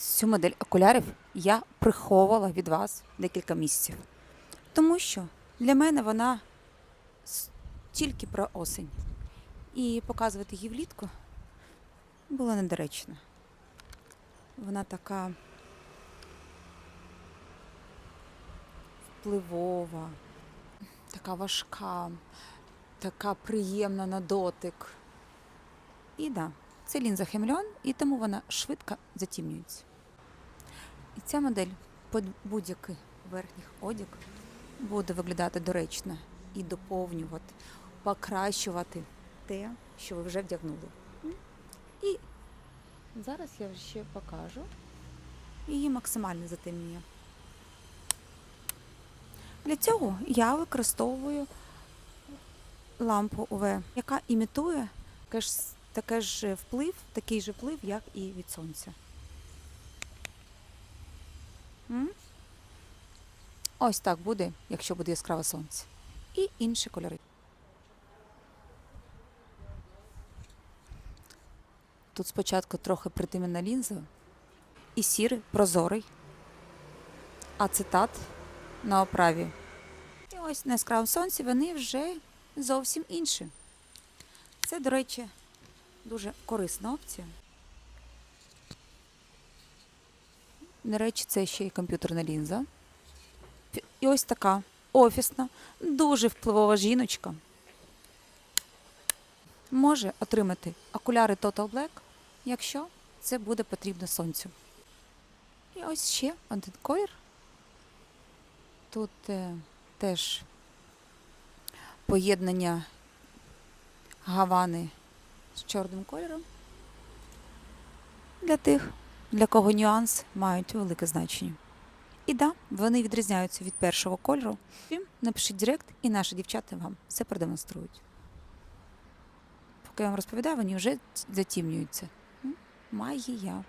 Цю модель окулярів я приховувала від вас декілька місяців. Тому що для мене вона тільки про осень. І показувати її влітку було недоречно. Вона така впливова, така важка, така приємна на дотик. І да, це лінза Хемльон, і тому вона швидко затімнюється. І ця модель під будь-який верхній одяг буде виглядати доречно і доповнювати, покращувати те, що ви вже вдягнули. І зараз я ще покажу її максимальне затемнення. Для цього я використовую лампу УВ, яка імітує таке ж вплив, такий же вплив, як і від сонця. Ось так буде, якщо буде яскраве сонце. І інші кольори. Тут спочатку трохи притемнена лінза, і сірий, прозорий, ацетат на оправі. І ось на яскравому сонці вони вже зовсім інші. Це, до речі, дуже корисна опція. До речі, це ще й комп'ютерна лінза. І ось така офісна, дуже впливова жіночка. Може отримати окуляри Total Black, якщо це буде потрібно сонцю. І ось ще один колір. Тут е, теж поєднання гавани з чорним кольором. Для тих, для кого нюанс мають велике значення. І да, вони відрізняються від першого кольору. Напишіть директ, і наші дівчата вам все продемонструють. Поки я вам розповідаю, вони вже затімнюються. Магія.